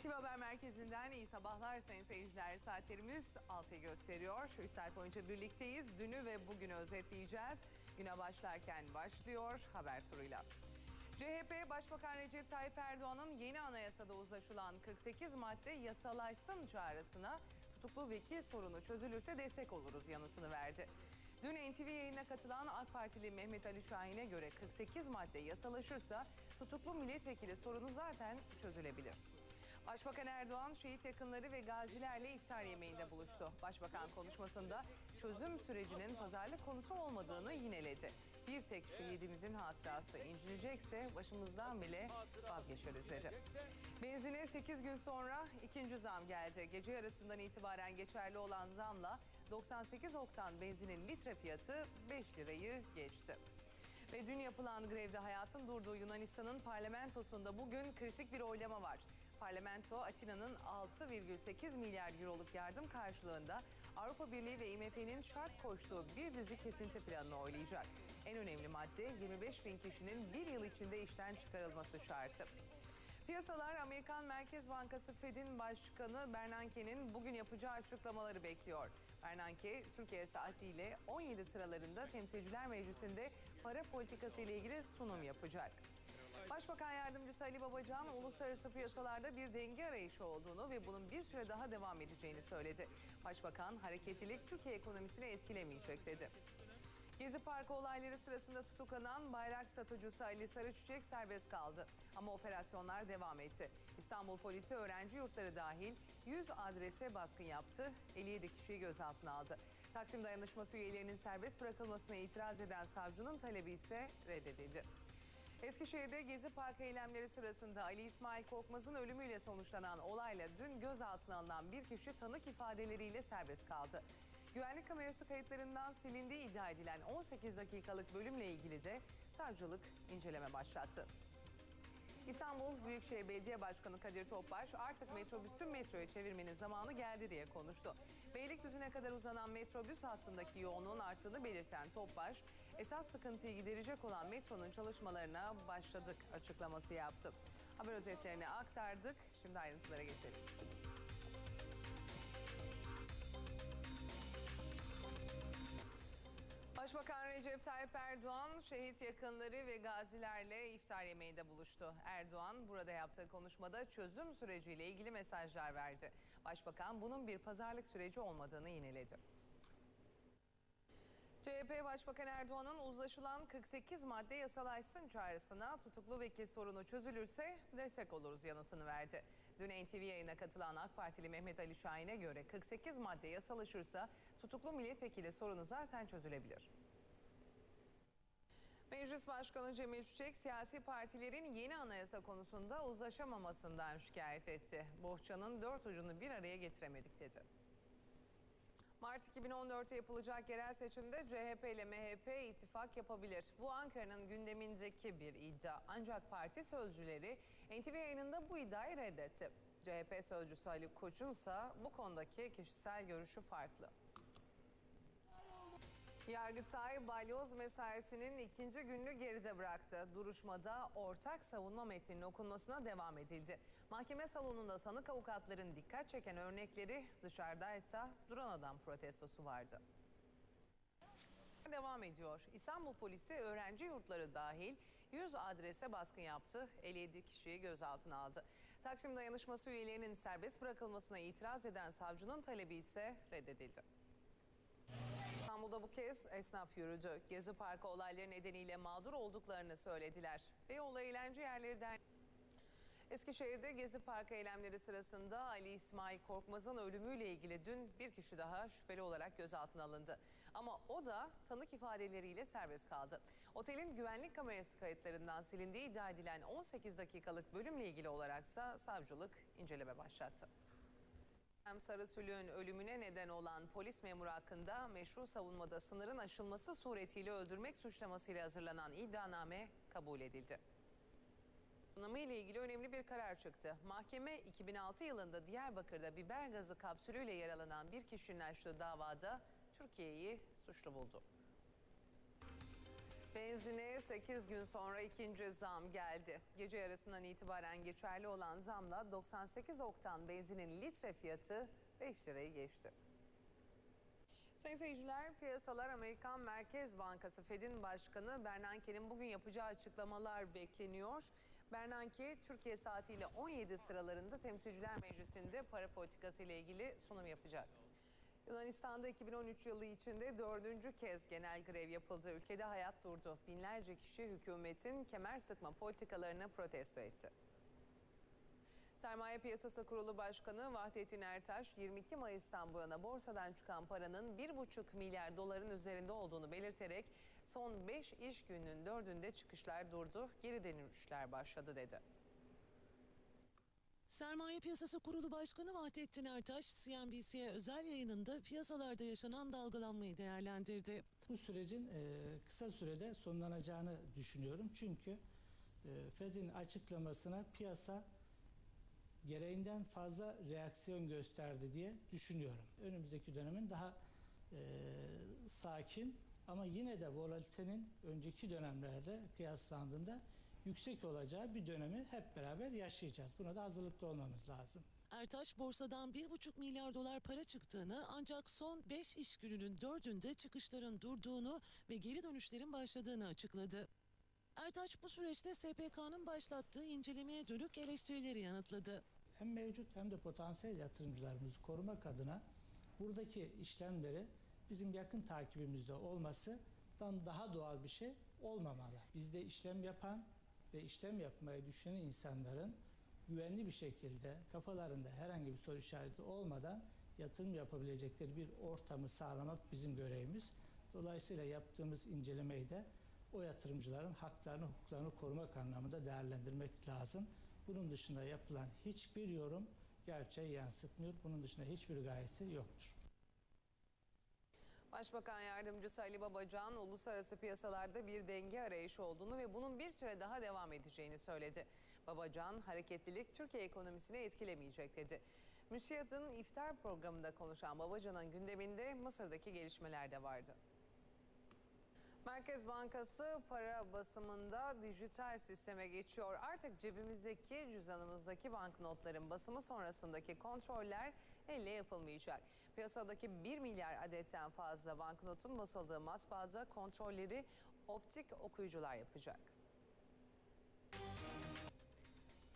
NTV Haber Merkezi'nden iyi sabahlar sayın seyirciler. Saatlerimiz 6'yı gösteriyor. 3 saat birlikteyiz. Dünü ve bugünü özetleyeceğiz. Güne başlarken başlıyor haber turuyla. CHP Başbakan Recep Tayyip Erdoğan'ın yeni anayasada uzlaşılan 48 madde yasalaşsın çağrısına tutuklu vekil sorunu çözülürse destek oluruz yanıtını verdi. Dün NTV yayına katılan AK Partili Mehmet Ali Şahin'e göre 48 madde yasalaşırsa tutuklu milletvekili sorunu zaten çözülebilir. Başbakan Erdoğan şehit yakınları ve gazilerle iftar yemeğinde buluştu. Başbakan konuşmasında çözüm sürecinin pazarlık konusu olmadığını yineledi. Bir tek şehidimizin hatırası incinecekse başımızdan bile vazgeçeriz dedi. Benzine 8 gün sonra ikinci zam geldi. Gece yarısından itibaren geçerli olan zamla 98 oktan benzinin litre fiyatı 5 lirayı geçti. Ve dün yapılan grevde hayatın durduğu Yunanistan'ın parlamentosunda bugün kritik bir oylama var. Parlamento Atina'nın 6,8 milyar euroluk yardım karşılığında Avrupa Birliği ve IMF'nin şart koştuğu bir dizi kesinti planını oylayacak. En önemli madde 25 bin kişinin bir yıl içinde işten çıkarılması şartı. Piyasalar Amerikan Merkez Bankası Fed'in Başkanı Bernanke'nin bugün yapacağı açıklamaları bekliyor. Bernanke, Türkiye saatiyle 17 sıralarında Temsilciler Meclisi'nde para politikası ile ilgili sunum yapacak. Başbakan Yardımcısı Ali Babacan, uluslararası piyasalarda bir denge arayışı olduğunu ve bunun bir süre daha devam edeceğini söyledi. Başbakan, hareketlilik Türkiye ekonomisini etkilemeyecek dedi. Gezi Parkı olayları sırasında tutuklanan bayrak satıcısı Ali Sarıçiçek serbest kaldı. Ama operasyonlar devam etti. İstanbul polisi öğrenci yurtları dahil 100 adrese baskın yaptı. 57 kişiyi gözaltına aldı. Taksim dayanışması üyelerinin serbest bırakılmasına itiraz eden savcının talebi ise reddedildi. Eskişehir'de Gezi Parkı eylemleri sırasında Ali İsmail Korkmaz'ın ölümüyle sonuçlanan olayla dün gözaltına alınan bir kişi tanık ifadeleriyle serbest kaldı. Güvenlik kamerası kayıtlarından silindiği iddia edilen 18 dakikalık bölümle ilgili de savcılık inceleme başlattı. İstanbul Büyükşehir Belediye Başkanı Kadir Topbaş artık metrobüsü metroya çevirmenin zamanı geldi diye konuştu. Beylikdüzü'ne kadar uzanan metrobüs hattındaki yoğunluğun arttığını belirten Topbaş, esas sıkıntıyı giderecek olan metronun çalışmalarına başladık açıklaması yaptı. Haber özetlerini aktardık. Şimdi ayrıntılara geçelim. Başbakan Recep Tayyip Erdoğan şehit yakınları ve gazilerle iftar yemeğinde buluştu. Erdoğan burada yaptığı konuşmada çözüm süreciyle ilgili mesajlar verdi. Başbakan bunun bir pazarlık süreci olmadığını yineledi. CHP Başbakan Erdoğan'ın uzlaşılan 48 madde yasalaşsın çağrısına tutuklu vekil sorunu çözülürse destek oluruz yanıtını verdi. Dün NTV yayına katılan AK Partili Mehmet Ali Şahin'e göre 48 madde yasalaşırsa tutuklu milletvekili sorunu zaten çözülebilir. Meclis Başkanı Cemil Çiçek siyasi partilerin yeni anayasa konusunda uzlaşamamasından şikayet etti. Bohçanın dört ucunu bir araya getiremedik dedi. Mart 2014'te yapılacak yerel seçimde CHP ile MHP ittifak yapabilir. Bu Ankara'nın gündemindeki bir iddia. Ancak parti sözcüleri NTV yayınında bu iddiayı reddetti. CHP sözcüsü Ali Koç'un ise bu konudaki kişisel görüşü farklı. Yargıtay balyoz mesaisinin ikinci gününü geride bıraktı. Duruşmada ortak savunma metninin okunmasına devam edildi. Mahkeme salonunda sanık avukatların dikkat çeken örnekleri dışarıdaysa duran adam protestosu vardı. Devam ediyor. İstanbul polisi öğrenci yurtları dahil 100 adrese baskın yaptı. 57 kişiyi gözaltına aldı. Taksim dayanışması üyelerinin serbest bırakılmasına itiraz eden savcının talebi ise reddedildi. İstanbul'da bu kez esnaf yürüdü. Gezi Parkı olayları nedeniyle mağdur olduklarını söylediler. Beyoğlu Eğlence Yerleri Derneği Eskişehir'de Gezi Parkı eylemleri sırasında Ali İsmail Korkmaz'ın ölümüyle ilgili dün bir kişi daha şüpheli olarak gözaltına alındı. Ama o da tanık ifadeleriyle serbest kaldı. Otelin güvenlik kamerası kayıtlarından silindiği iddia edilen 18 dakikalık bölümle ilgili olaraksa savcılık inceleme başlattı. Hem Sarısülüğün ölümüne neden olan polis memuru hakkında meşru savunmada sınırın aşılması suretiyle öldürmek suçlamasıyla hazırlanan iddianame kabul edildi. Tanımı ile ilgili önemli bir karar çıktı. Mahkeme 2006 yılında Diyarbakır'da biber gazı kapsülüyle yaralanan bir kişinin açtığı davada Türkiye'yi suçlu buldu. Benzine 8 gün sonra ikinci zam geldi. Gece yarısından itibaren geçerli olan zamla 98 oktan benzinin litre fiyatı 5 lirayı geçti. Sayın seyirciler, piyasalar Amerikan Merkez Bankası Fed'in Başkanı Bernanke'nin bugün yapacağı açıklamalar bekleniyor. Bernanke, Türkiye saatiyle 17 sıralarında Temsilciler Meclisi'nde para politikası ile ilgili sunum yapacak. Yunanistan'da 2013 yılı içinde dördüncü kez genel grev yapıldı. Ülkede hayat durdu. Binlerce kişi hükümetin kemer sıkma politikalarını protesto etti. Sermaye Piyasası Kurulu Başkanı Vahdettin Ertaş 22 Mayıs'tan bu yana borsadan çıkan paranın 1,5 milyar doların üzerinde olduğunu belirterek son 5 iş gününün dördünde çıkışlar durdu, geri dönüşler başladı dedi. Sermaye Piyasası Kurulu Başkanı Vahdettin Ertaş, CNBC'ye özel yayınında piyasalarda yaşanan dalgalanmayı değerlendirdi. Bu sürecin e, kısa sürede sonlanacağını düşünüyorum. Çünkü e, Fed'in açıklamasına piyasa gereğinden fazla reaksiyon gösterdi diye düşünüyorum. Önümüzdeki dönemin daha e, sakin ama yine de volatilitenin önceki dönemlerde kıyaslandığında yüksek olacağı bir dönemi hep beraber yaşayacağız. Buna da hazırlıklı olmamız lazım. Ertaş borsadan 1,5 milyar dolar para çıktığını ancak son 5 iş gününün 4'ünde çıkışların durduğunu ve geri dönüşlerin başladığını açıkladı. Ertaş bu süreçte SPK'nın başlattığı incelemeye dönük eleştirileri yanıtladı. hem mevcut hem de potansiyel yatırımcılarımızı korumak adına buradaki işlemleri bizim yakın takibimizde olmasından daha doğal bir şey olmamalı. Bizde işlem yapan ve işlem yapmayı düşünen insanların güvenli bir şekilde kafalarında herhangi bir soru işareti olmadan yatırım yapabilecekleri bir ortamı sağlamak bizim görevimiz. Dolayısıyla yaptığımız incelemeyi de o yatırımcıların haklarını, hukuklarını korumak anlamında değerlendirmek lazım. Bunun dışında yapılan hiçbir yorum gerçeği yansıtmıyor. Bunun dışında hiçbir gayesi yoktur. Başbakan Yardımcısı Ali Babacan, uluslararası piyasalarda bir denge arayışı olduğunu ve bunun bir süre daha devam edeceğini söyledi. Babacan, hareketlilik Türkiye ekonomisini etkilemeyecek dedi. MÜSİAD'ın iftar programında konuşan Babacan'ın gündeminde Mısır'daki gelişmeler de vardı. Merkez Bankası para basımında dijital sisteme geçiyor. Artık cebimizdeki, cüzdanımızdaki banknotların basımı sonrasındaki kontroller elle yapılmayacak. Piyasadaki 1 milyar adetten fazla banknotun basıldığı matbaada kontrolleri optik okuyucular yapacak.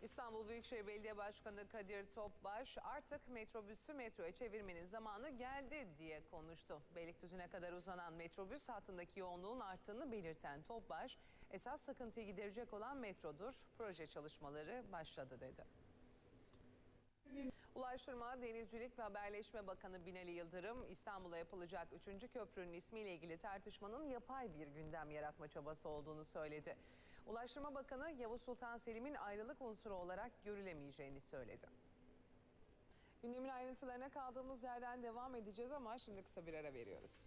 İstanbul Büyükşehir Belediye Başkanı Kadir Topbaş artık metrobüsü metroya çevirmenin zamanı geldi diye konuştu. Beylikdüzü'ne kadar uzanan metrobüs hattındaki yoğunluğun arttığını belirten Topbaş, esas sıkıntıyı giderecek olan metrodur, proje çalışmaları başladı dedi. Ulaştırma, Denizcilik ve Haberleşme Bakanı Binali Yıldırım, İstanbul'a yapılacak 3. köprünün ismiyle ilgili tartışmanın yapay bir gündem yaratma çabası olduğunu söyledi. Ulaştırma Bakanı Yavuz Sultan Selim'in ayrılık unsuru olarak görülemeyeceğini söyledi. Gündemin ayrıntılarına kaldığımız yerden devam edeceğiz ama şimdi kısa bir ara veriyoruz.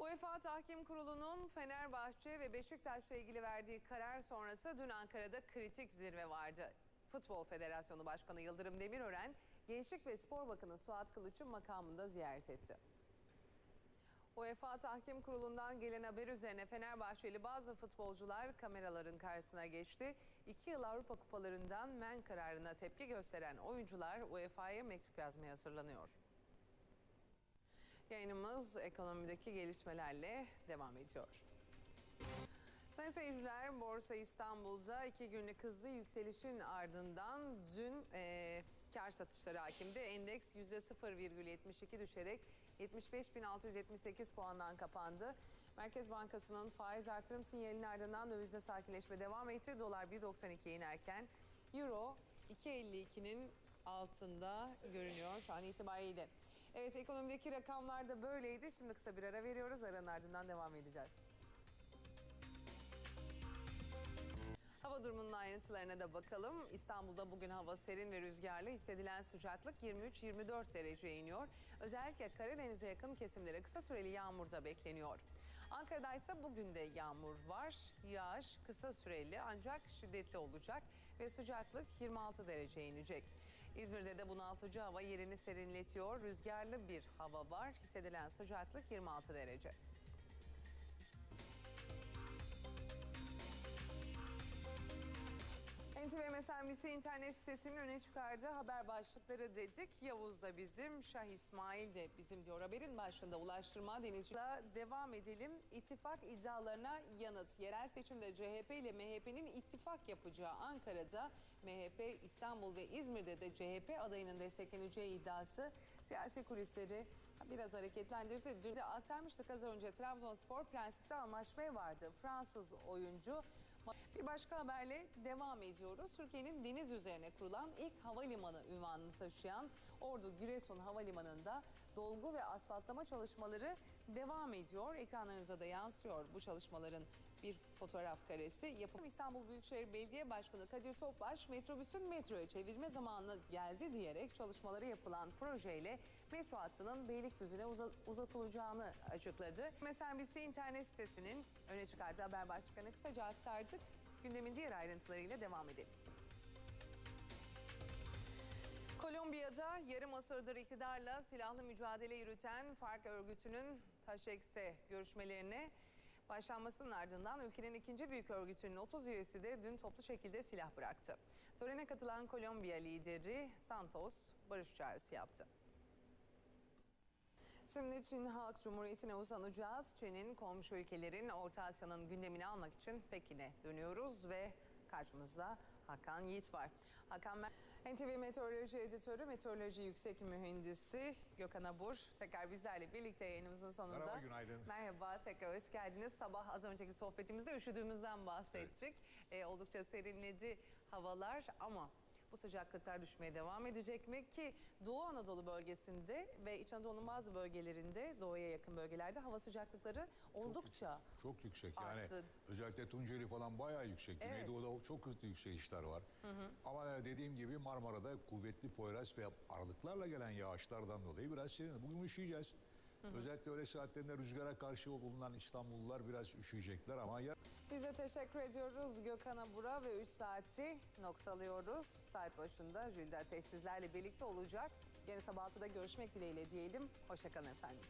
UEFA Tahkim Kurulu'nun Fenerbahçe ve Beşiktaş'la ilgili verdiği karar sonrası dün Ankara'da kritik zirve vardı. Futbol Federasyonu Başkanı Yıldırım Demirören, Gençlik ve Spor Bakanı Suat Kılıç'ın makamında ziyaret etti. UEFA Tahkim Kurulu'ndan gelen haber üzerine Fenerbahçeli bazı futbolcular kameraların karşısına geçti. İki yıl Avrupa Kupalarından men kararına tepki gösteren oyuncular UEFA'ya mektup yazmaya hazırlanıyor. Yayınımız ekonomideki gelişmelerle devam ediyor. Sayın seyirciler, Borsa İstanbul'da iki günlük hızlı yükselişin ardından dün e, kar satışları hakimdi. Endeks %0,72 düşerek 75.678 puandan kapandı. Merkez Bankası'nın faiz artırım sinyalinin ardından dövizde sakinleşme devam etti. Dolar 1.92'ye inerken Euro 2.52'nin altında görünüyor şu an itibariyle. Evet ekonomideki rakamlar da böyleydi. Şimdi kısa bir ara veriyoruz. Aranın ardından devam edeceğiz. Hava durumunun ayrıntılarına da bakalım. İstanbul'da bugün hava serin ve rüzgarlı. Hissedilen sıcaklık 23-24 dereceye iniyor. Özellikle Karadeniz'e yakın kesimlere kısa süreli yağmur da bekleniyor. Ankara'da ise bugün de yağmur var. Yağış kısa süreli ancak şiddetli olacak ve sıcaklık 26 dereceye inecek. İzmir'de de bunaltıcı hava yerini serinletiyor. Rüzgarlı bir hava var. Hissedilen sıcaklık 26 derece. NTV MSNBC internet sitesinin öne çıkardığı haber başlıkları dedik. Yavuz da bizim, Şah İsmail de bizim diyor. Haberin başında Ulaştırma Denizci'yle devam edelim. İttifak iddialarına yanıt. Yerel seçimde CHP ile MHP'nin ittifak yapacağı Ankara'da MHP İstanbul ve İzmir'de de CHP adayının destekleneceği iddiası siyasi kulisleri biraz hareketlendirdi. Dün de aktarmıştık az önce Trabzonspor prensipte anlaşmaya vardı. Fransız oyuncu bir başka haberle devam ediyoruz. Türkiye'nin deniz üzerine kurulan ilk havalimanı ünvanını taşıyan Ordu Giresun Havalimanı'nda dolgu ve asfaltlama çalışmaları devam ediyor. Ekranlarınıza da yansıyor bu çalışmaların bir fotoğraf karesi. Yapım İstanbul Büyükşehir Belediye Başkanı Kadir Topbaş metrobüsün metroya çevirme zamanı geldi diyerek çalışmaları yapılan projeyle metro hattının Beylikdüzü'ne uza- uzatılacağını açıkladı. MSNBC internet sitesinin öne çıkardığı haber başlıklarını kısaca aktardık. Gündemin diğer ayrıntılarıyla devam edelim. Kolombiya'da yarım asırdır iktidarla silahlı mücadele yürüten FARC örgütünün Taşekse görüşmelerine başlanmasının ardından ülkenin ikinci büyük örgütünün 30 üyesi de dün toplu şekilde silah bıraktı. Törene katılan Kolombiya lideri Santos barış çağrısı yaptı. Şimdi Çin Halk Cumhuriyeti'ne uzanacağız. Çin'in komşu ülkelerin Orta Asya'nın gündemini almak için Pekin'e dönüyoruz ve karşımızda Hakan Yiğit var. Hakan Mer- NTV Meteoroloji Editörü, Meteoroloji Yüksek Mühendisi Gökhan Abur tekrar bizlerle birlikte yayınımızın sonunda. Merhaba, günaydın. Merhaba, tekrar hoş geldiniz. Sabah az önceki sohbetimizde üşüdüğümüzden bahsettik. Ee, oldukça serinledi havalar ama bu sıcaklıklar düşmeye devam edecek mi ki Doğu Anadolu bölgesinde ve İç Anadolu'nun bazı bölgelerinde doğuya yakın bölgelerde hava sıcaklıkları oldukça Çok yüksek yani özellikle Tunceli falan bayağı yüksek. Evet. Güneydoğu'da çok hızlı yükselişler var. Ama dediğim gibi Marmara'da kuvvetli Poyraz ve aralıklarla gelen yağışlardan dolayı biraz serin. Bugün üşüyeceğiz. Özellikle öğle saatlerinde rüzgara karşı bulunan İstanbullular biraz üşüyecekler ama ya Biz de teşekkür ediyoruz Gökhan Abur'a ve 3 saati noksalıyoruz. Saat başında Jülde Ateş sizlerle birlikte olacak. Yarın sabah 6'da görüşmek dileğiyle diyelim. Hoşçakalın efendim.